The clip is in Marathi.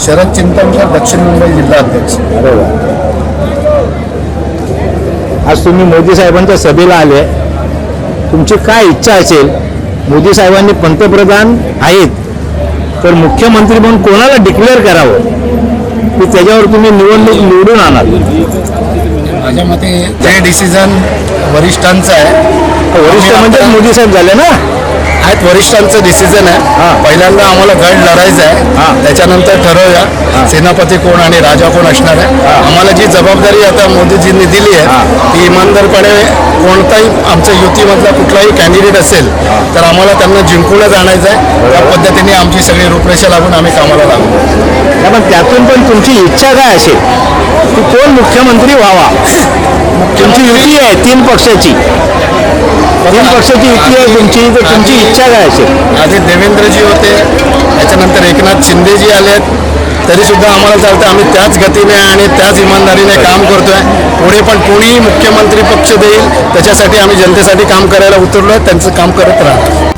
शरद चिंतनकर दक्षिण मुंबई जिल्हा अध्यक्ष. वा. आज तुम्ही मोदी साहेबांच्या सभेला आले. तुमची काय इच्छा असेल? मोदी साहेबांनी पंतप्रधान आहेत. तर मुख्यमंत्री म्हणून कोणाला डिक्लेअर करावं? की त्याच्यावर तुम्ही निवडणूक निवडून आणाल. माझ्या मते ते डिसिजन वरिष्ठांचं आहे. वरिष्ठ म्हणजे मोदी साहेब झाले ना? आहेत वरिष्ठांचं डिसिजन आहे. हां. पहिल्यांदा आम्हाला गड लढायचं आहे. हां. त्याच्यानंतर ठरवूया सेनापती कोण आणि राजा कोण असणार आहे. आम्हाला जी जबाबदारी आता मोदीजींनी दिली आहे ती इमानदारपणे कोणताही आमच्या युतीमधला कुठलाही कॅन्डिडेट असेल तर आम्हाला त्यांना जिंकूनच आणायचं आहे. त्या पद्धतीने आमची सगळी रूपरेषा लागून आम्ही कामाला लागू पण त्यातून पण तुमची इच्छा काय असेल? की कोण मुख्यमंत्री व्हावा? तुमची युती आहे तीन पक्षाची. तीन पक्षाची युती आहे तुमची तर तुमची इच्छा काय असेल? आधी देवेंद्रजी होते त्याच्यानंतर एकनाथ शिंदेजी आलेत. तरी सुद्धा आम्हाला चालतं आम्ही त्याच गतीने आणि त्याच इमानदारीने काम करतोय. पुढे पण कोणीही मुख्यमंत्री पक्ष देईल त्याच्यासाठी आम्ही जनतेसाठी काम करायला उतरलोय त्यांचं काम करत राहतो